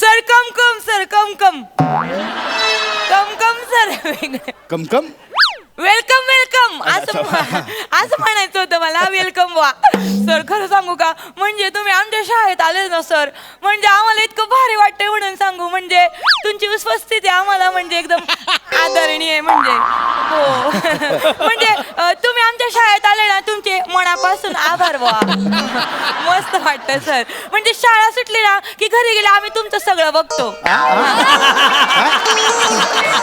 Sir come come sir come come. Come come sir. Come come? Welcome welcome. असं असं म्हणायचं होतं मला. वेलकम वा. सर खरं सांगू का? म्हणजे तुम्ही आमच्या शाळेत आले ना सर? म्हणजे आम्हाला इतकं भारी वाटतंय म्हणून सांगू. म्हणजे तुमची उपस्थिती आम्हाला म्हणजे एकदम आदरणीय म्हणजे. हो. म्हणजे तुम्ही आमच्या शाळेत आले ना तुमचे मनापासून आभार वा. मस्त वाटतं सर. म्हणजे शाळा घरी गेले आम्ही तुमचं सगळं बघतो.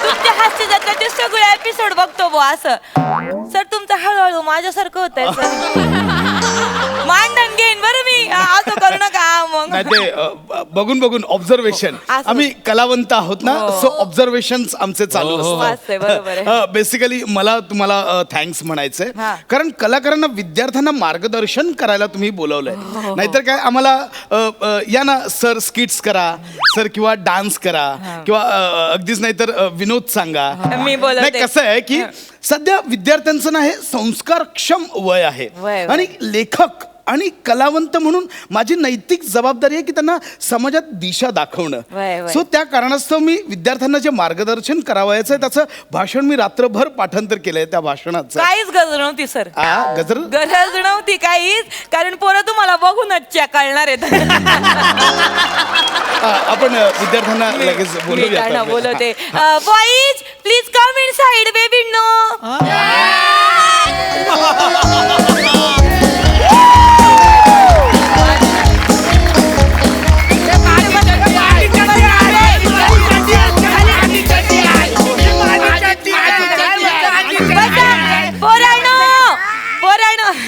तुमच्या हास्य जत्राचे सगळे एपिसोड बघतो बुवा असं. सर तुमचं हळूहळू माझ्यासारखं होत आहे सर. नाही ते अ, बघून बघून ऑब्झर्वेशन असं. आम्ही कलावंत आहोत ना हो. सो ऑब्झर्वेशन आमचे चालू बरोबर आहे. असतात बेसिकली मला तुम्हाला थँक्स म्हणायचंय हा. कारण कलाकारांना विद्यार्थ्यांना मार्गदर्शन करायला तुम्ही हो, बोलवलंय नाहीतर काय आम्हाला अ, अ, या ना सर स्किट्स करा सर किंवा डान्स करा किंवा अ, अगदीच नाहीतर अ, विनोद सांगा मी बोलवते. नाही कसं आहे की सध्या विद्यार्थ्यांचं ना हे संस्कारक्षम वय आहे वय, वय. आणि लेखक आणि कलावंत म्हणून माझी नैतिक जबाबदारी आहे की त्यांना समाजात दिशा दाखवणं. सो त्या कारणास्तव मी विद्यार्थ्यांना जे मार्गदर्शन करावायचं आहे त्याचं भाषण मी रात्रभर पाठांतर केलंय त्या भाषणाचं. काहीच गरज नव्हती सर. गजर? गरज नव्हती काहीच. कारण पोरं तुम्हाला बघूनच चेकाळणार आहेत. आ, आपण विद्यार्थ्यांना लगेच बोलूया. बोलवते. Boys please come inside baby no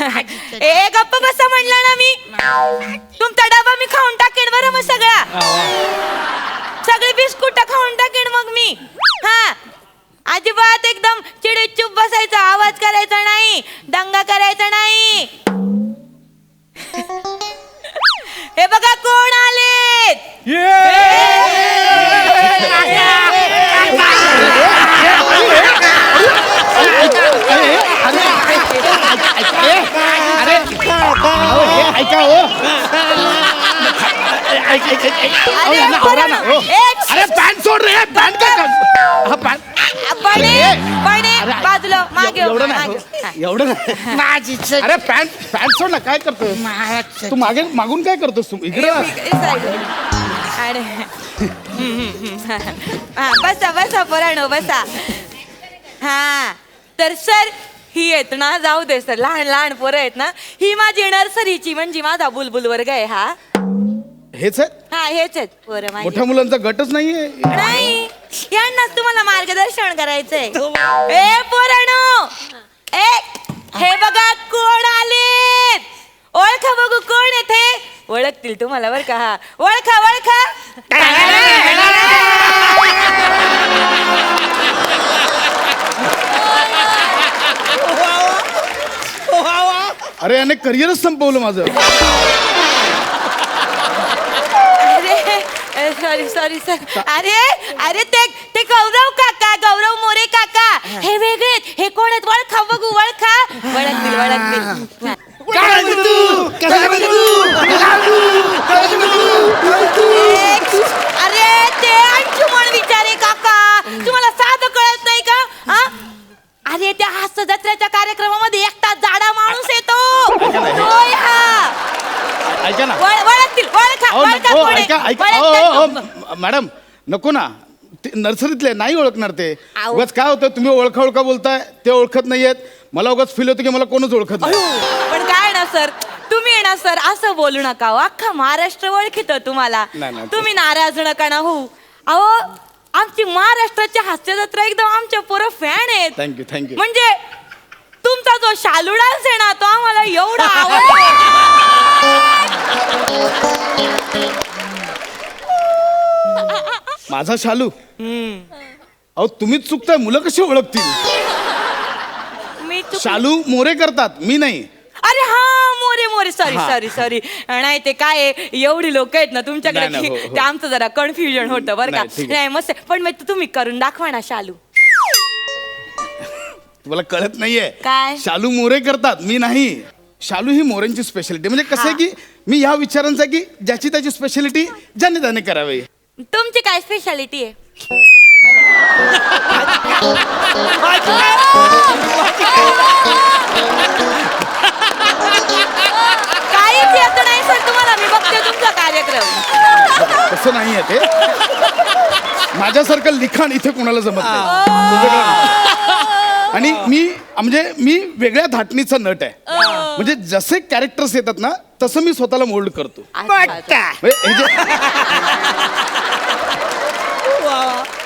ए गप्प बसा म्हणलं ना मी. तुमचा डबा मी खाऊन टाकेन बरं मग सगळा. सगळे बिस्कुट खाऊन टाकेन मग मी. हा. अजिबात एकदम चिडीत चुप बसायचा आवाज करायचा नाही दंगा करायचा नाही. हे बघा कोण आलेत. हे ऐका ऐक, ऐक, ऐक, ऐक. अहो, अरे, ना, हो. एक- अरे पॅन्ट सोड रे पॅन्ट का हा पॅन्ट बने ए. बने अरे, बाजूला मागे हो, एवढं नाही मागे. हो. हा. एवढं नाही माझी चट- अरे पॅन्ट पॅन्ट सोड ना काय करतोय माझी तू मागे मागून काय करतोस तू इकडे ए, इकडे side. अरे हम्म, हम्म, हम्म. हा, बसा बसा पोरानो बसा हा तर सर ही आहेत ना जाऊ दे सर लहान लहान पोरं आहेत ना ही माझी नर्सरीची म्हणजे माझा बुलबुल वर्ग आहे हा. हेच आहे हा हेच आहेत पोरं माझी. मोठ्या मुलांचा गटच नाहीये? नाही यांनाच तुम्हाला मार्गदर्शन करायचंय. ए पोरानो ए हे बघा कोण आले ओळखा बघू कोण आहे ते ओळखतील तुम्हाला बरं का हा. ओळखा ओळखा. अरे याने करिअरच संपवलं माझं. अरे सॉरी सॉरी सर अरे अरे ते ते गौरव काका गौरव मोरे काका हे वेगळेत हे कोण आहेत? बघू काय म्हणतो तू? काय म्हणतो तू? एक, अरे ते अंशुमन विचारे काका तुम्हाला साधं कळत नाही का हा? अरे त्या हास्य जत्रेच्या कार्यक्रमामध्ये एकटा जाडा माणूस येतो होय हा ऐका ना वळ- वळखतील ओळखा अहो, ओळखा नको, कोण आहे? ऐका ऐका ओळखतात अहो, अहो, का? म- मॅडम नको ना. ते नर्सरीतले नाही ओळखणार ते. आहो. उगाच काय होतं तुम्ही ओळखा ओळखा बोलताय ते ओळखत नाहीयेत. मला उगाच फील होतं की मला कोणच ओळखत नाही. पण काय ना सर? तुम्ही ना सर असं बोलू नका हो. अख्खा महाराष्ट्र ओळखीत तुम्हाला. नाही, नाही. तुम्ही नाराज नका ना होऊ अहो आमची महाराष्ट्राची हास्य जत्रा एकदम आमच्या पोरं फॅन आहेत. थँक्यू थँक्यू म्हणजे तुमचा जो शालू डान्स आहे ना तो आम्हाला एवढा आवडला माझा शालू. अहो तुम्हीच चुकताय. मुलं कशी ओळखतील? मी चुक- शालू मोरे करतात मी नाही. अरे हा मोरे मोरे. सॉरी हा. सॉरी सॉरी नाही ते काय आहे, एवढी लोक आहेत ना तुमच्याकडे नाही, नाही, की हो, हो. ते आमचं जरा कन्फ्युजन होतं बरं का? नाही, ठीक आहे. नाही मस्त आहे. पण मग तुम्ही करून दाखवा ना शालू. तुम्हाला कळत नाहीये. काय? शालू मोरे करतात मी नाही. शालू ही मोऱ्यांची स्पेशालिटी म्हणजे कसं आहे की मी ह्या विचारांचा की ज्याची त्याची स्पेशालिटी ज्याने त्याने करावी. तुमची काय स्पेशालिटी आहे? काहीच येत नाही सर तुम्हाला मी बघते तुमचा कार्यक्रम. तसं नाही आहे ते. माझ्यासारखं लिखाण इथे कोणाला जमत नाही. तुझं काय? आणि मी म्हणजे मी वेगळ्या धाटणीचा नट आहे. म्हणजे जसे कॅरेक्टर्स येतात ना तसं मी स्वतःला मोल्ड करतो. म्हणजे हे जे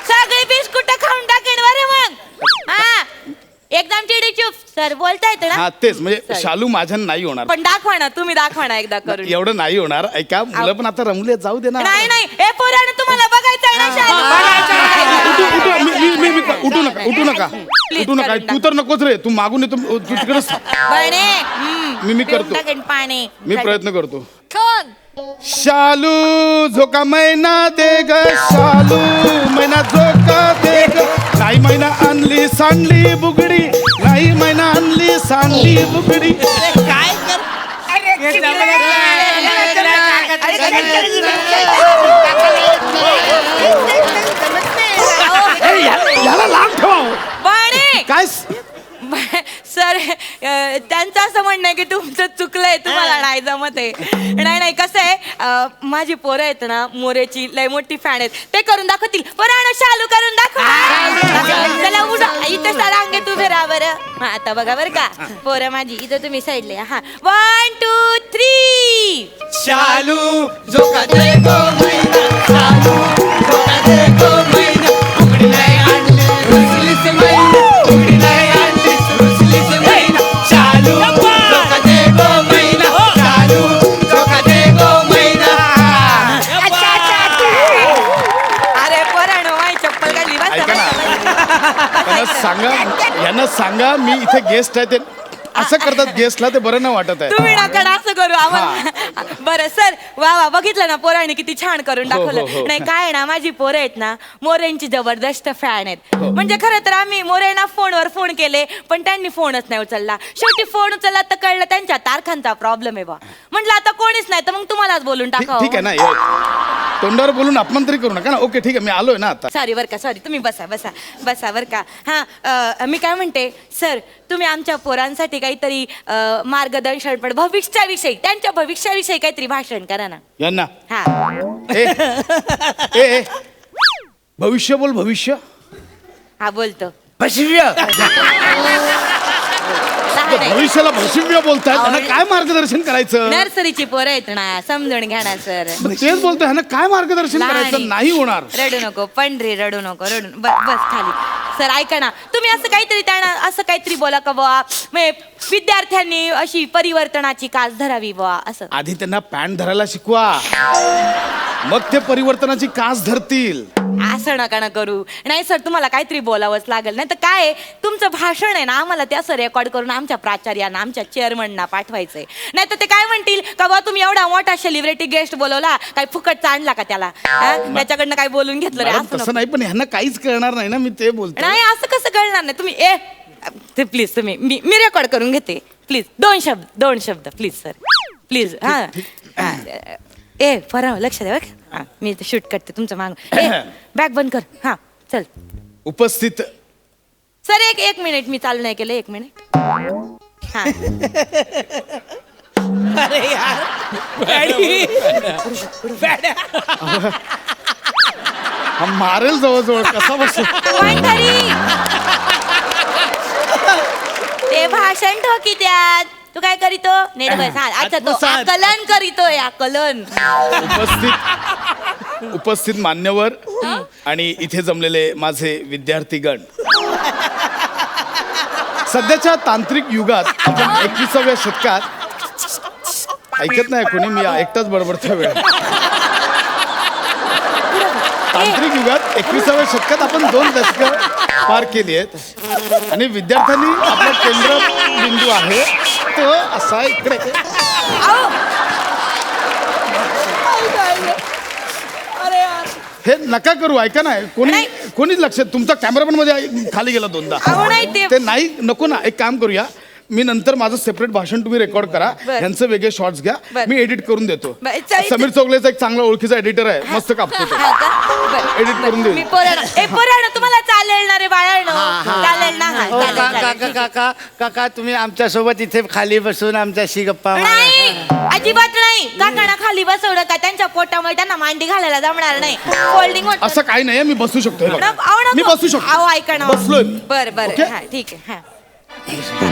सगळी बिस्कुट खाऊन टाकेन? बरे मग. हा. एकदम चिडी चुप. सर बोलता येतं ना. हा तेच. म्हणजे. शालू माझ्या नाही होणार. पण दाखवा ना तुम्ही दाखवा ना एकदा करून. एवढं नाही होणार. ऐका मुलं पण आता रमले जाऊ दे ना. नाही नाही. हे पोराने तुम्हाला बघायचंय ना उठू शालू. उठू मी- मी- मी- मी- उठू नका उठू नका. उठू नका. तू तर नकोच रे. तू मागून येतो तू तिकडेच थांब. बने हम्म. मी- मी करतो. टाकेन पाणी मी प्रयत्न करतो. कोण? शालू झोका मैना दे ग शालू मैना झोका दे ग. नाही मैना आणली सांडली बुगडी नाही मैना आणली सांडली बुगडी. काय कर ए, या- याला लांब ठेवा. बने काय स- सर त्यांचं असं म्हणणं आहे की तुमचं चुकलंय तुम्हाला नाही जमत आहे. नाही नाही कसं आहे माझी पोरं आहेत ना मोरेची लय मोठी फॅन आहेत. ते करून दाखवतील. पण आणा शालू करून दाखव. चला उडा. इथं सारा अंगे तू फिरा बरं. हा आता बघा बरं का. पोरं माझी इथं तुम्ही साईडला हा. वन टू थ्री शालू झोका दे गो मैना शालू झोका दे गो मैना सांगा मी इथे गेस्ट आहे ते. असं करतात गेस्टला ते बरं नाही वाटत आहे. तुम्ही नका ना असं करू. आम्हाला बरं सर वा वा बघितलं ना पोराने किती छान करून हो, हो, दाखवलं. हो. नाही काय आहे ना माझी पोरं आहेत ना मोरेंची जबरदस्त फॅन आहेत. हो. म्हणजे खरं तर आम्ही मोरेंना फोनवर फोन केले पण त्यांनी फोनच नाही उचलला. शेवटी फोन उचलला तर कळलं त्यांच्या तारखांचा प्रॉब्लेम आहे बा म्हटलं आता कोणीच नाही तर मग तुम्हालाच बोलून ठीक टाकावं. ठीक आहे ना ये. तोंडावर बोलून अपमान तरी करू नका ना. ओके ठीक आहे मी आलोय ना आता. सॉरी बरं का सॉरी तुम्ही बसा बसा बसा बरं का. हां अ, मी काय म्हणते सर तुम्ही आमच्या पोरांसाठी काहीतरी अ, मार्गदर्शन पण भविष्याविषयी त्यांच्या भविष्याविषयी काहीतरी भाषण करा ना. यांना. हा. ए ए, ए भविष्य बोल भविष्य. हा बोलतो. आहे. भविष्याला भविष्य बोलतायत त्यांना काय मार्गदर्शन करायचं? नर्सरीची पोरं आहेत ना समजून घ्या ना सर. मग तेच बोलतोय ह्यांना काय मार्गदर्शन लहान करायचं. नाही होणार. रडू नको पंढरी रडू नको रडू ब- बस खाली. सर ऐका ना तुम्ही असं काहीतरी त्यांना असं काहीतरी बोला का बुवा? म्हणजे विद्यार्थ्यांनी अशी परिवर्तनाची कास धरावी बुवा असं. आधी त्यांना पॅन्ट धरायला शिकवा. मग ते परिवर्तनाची कास धरतील. असं नका ना करू. नाही सर तुम्हाला काहीतरी बोलावंच लागेल. नाही तर काय तुमचं भाषण आहे ना आम्हाला ते असं रेकॉर्ड करून आमच्या प्राचार्यांना आमच्या चेअरमनना पाठवायचंय. नाही तर ते काय म्हणतील? का बा तुम्ही एवढा मोठा सेलिब्रिटी गेस्ट बोलवला काय फुकटचा आणला का त्याला? हा? त्याच्याकडनं काय बोलून घेतलं रे मॅडम, असं तसं नको. नाही पण ह्यांना काहीच कळणार नाही ना मी ते बोलतो नाही असं कसं कळणार नाही? तुम्ही ए ते प्लीज तुम्ही मी मी रेकॉर्ड करून घेते. प्लीज दोन शब्द दोन शब्द प्लीज सर प्लीज हा. हा. ए फराव लक्ष द्या? हा मी ते शूट करते तुमचं माग. बॅग बंद कर. हा चल. उपस्थित सर एक एक मिनिट मी चालू नाही केलं. एक मिनिट हा. अरे यार. हा मारेल जवळजवळ कसा बसतो ते भाषण ठोकी त्यात. तू काय करीतो? नेट बस. हा अच्छा तो आत्मसात. आकलन करीतोय आकलन. उपस्थित उपस्थित मान्यवर आणि इथे जमलेले माझे विद्यार्थीगण. सध्याच्या तांत्रिक युगात आपण एकविसाव्या शतकात ऐकत नाही कोणी मी एकटाच बडबडतो वेळ तांत्रिक युगात एकविसाव्या शतकात आपण दोन दशकं पार केली आहेत. आणि विद्यार्थ्यांनी आपला केंद्र बिंदू आहे. तो असा इकडे हे नका करू ऐका ना कोणी नाही. कोणीच लक्षात तुमचा कॅमेरामॅनमध्ये खाली गेला दोनदा अहो नाही ते ते नाही नको ना एक काम करूया मी नंतर माझं सेपरेट भाषण तुम्ही रेकॉर्ड करा बर. यांचे वेगळे शॉर्ट्स घ्या बर. मी एडिट करून देतो बर, चा- समीर चौगलेचा एक चांगला ओळखीचा एडिटर आहे मस्त कापतो तो हा का? बरं, Edit बरं. करून देऊ. मी पोराणं ए पोराणं तुम्हाला चालेल ना रे बाळाणं चालेल ना हा, हो, चालेल, का- चालेल. काका काका काका तुम्ही आमच्यासोबत इथे खाली बसून आमच्याशी गप्पा मारा नाही अजिबात नाही काकांना खाली बसवलं का त्यांच्या पोटामुळे त्यांना मांडी घालायला जमणार नाही फोल्डिंग होत असं काही नाही मी बसू शकतो हे बघा. मी बसू शकतो अहो ऐका ना बसलोय मी. बर बर ओके? हा ठीक आहे हा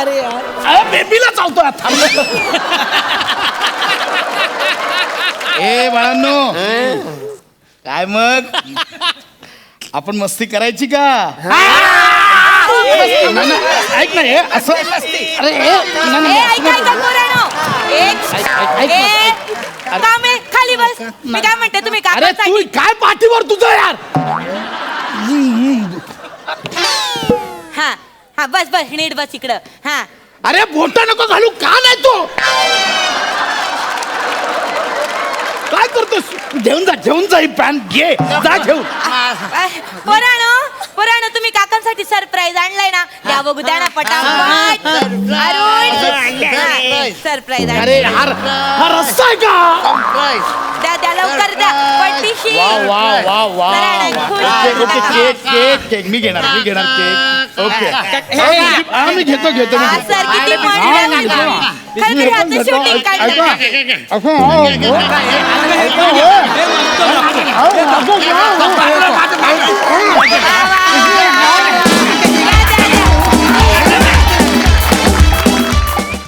अरे बेबीला चालतो थांब ए बाळांनो. काय मग? आपण मस्ती करायची का? नाही, नाही, ऐक ना हे असं अरे हे, नाही, ए नाही, ऐका ऐका पोरांनो. एक एक कामे खाली बस. मी काय म्हणते तुम्ही अरे तू काय पाठीवर तुझं यार? हा बस बस नीट बस इकडं. हा. अरे बोट नको घालू का नाही तो? काय करतोस? घेऊन जा घेऊन जा ही पॅन्ट घे जा घेऊन. पोराणो पोराणो तुम्ही काकांसाठी सरप्राईज आणलाय ना? त्या बघू द्या ना पटापट. अरुण. सरप्राईज अरे यार हा रस्ता आहे का? द्या द्या लवकर द्या. पट्टीशी. वा वा वा वा. Cake cake cake. मी घेणार मी घेणार केक. ओके हा मी घेतो घेतो मी हा, घेतो. सर किती हा, घेतो आहे. ना. खरं तरी हे घेतो. shooting ऐका, काढलं. असं हो, हो. ऐका, हो. हो, असं घ्या, हो. वा, वा.